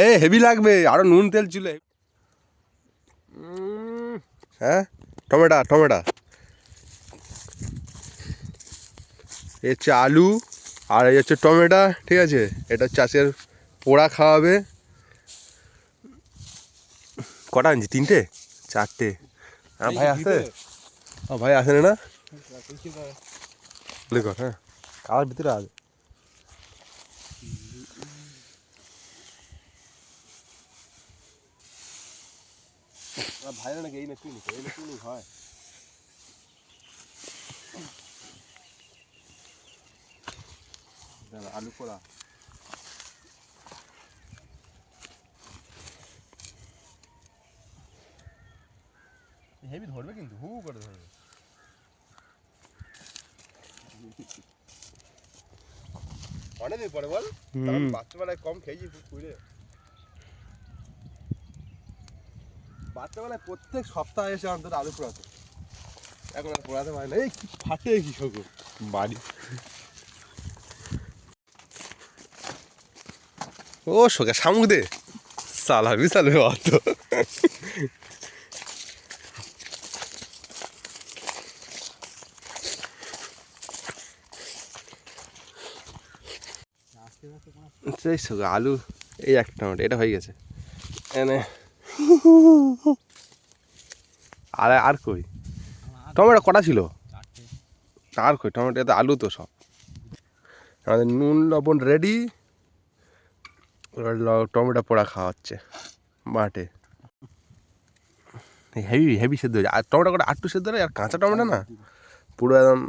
A heavy লাগবে আরও নুন তেল চুলে। হ্যাঁ টমেটো টমেটো এ হচ্ছে আলু আর এই হচ্ছে টমেটো ঠিক আছে? এটা চাষের পোড়া খাওয়াবে। কটা আনছি? তিনটে? চারটে। হ্যাঁ ভাই আসে? ভাই আসেনি না? দেখো হ্যাঁ কার ভিতরে আছে ভাইরা নাকি এই না কিনি এই না কিনি হয় দাঁড়া, আলু পোড়া হেভি ধরবে কিন্তু হু হু করে ধরবে অনেকদিন পরে বল? বাচ্চাবেলায় কম খেয়েছি কুইরে বাচ্চাবেলায় প্রত্যেক সপ্তাহে এসে অন্তত আলু পোড়াতো। এখন আর পোড়াতে পারে না। এই কি ফাটে কি শোকো বাড়ি। ও শোকে শামুক দে। সালা বিশাল অত। সেই আলু, এই একটা টমেটো, এটা হয়ে গেছে। এনে। আর আর কই? টমেটো কটা ছিল? আর কই? টমেটো, এতে আলু তো সব। আমাদের নুন, লবণ রেডি টমেটো পোড়া খাওয়া হচ্ছে মাঠে। হেভি হেভি সেদ্ধ হয়েছে। আর টমেটো কটা আটটু সেদ্ধ আর কাঁচা টমেটো না? পুরো একদম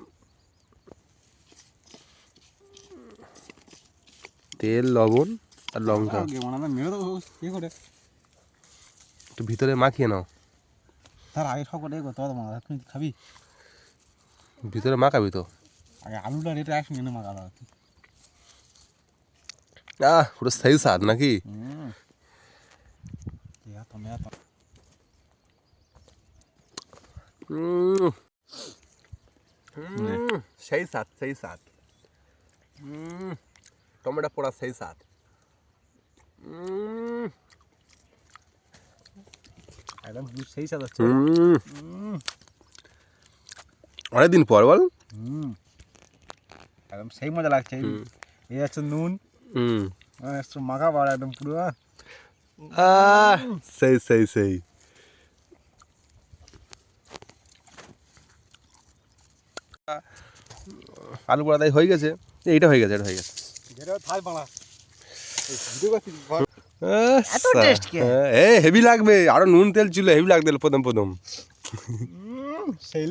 তেল লবণ আর লঙ্কা। কি একটু ভিতরে মাখিয়ে নাও। তার আগে সব করতে হবে মাথা খাবি? ভিতরে মাখাবি তো। আগে আলুটা রেটে একসঙ্গে এনে মাখা দাও আহ পুরো সেই স্বাদ নাকি? হুম। তুমি সেই স্বাদ সেই স্বাদ। উম, টমেটো পোড়া সেই স্বাদ। একদম সেই সাথে হচ্ছে। অনেকদিন পর বল। হুম একদম সেই মজা লাগছে। এই হচ্ছে নুন। মাখা বাড়া একদম পুরো। সেই সেই সেই। আলু পোড়া তাই হয়ে গেছে। এইটা হয়ে গেছে এটা হয়ে গেছে। কে? এ হেভি লাগবে। আরও নুন তেল ছিল হেভি লাগবে প্রথম প্রথম। সেই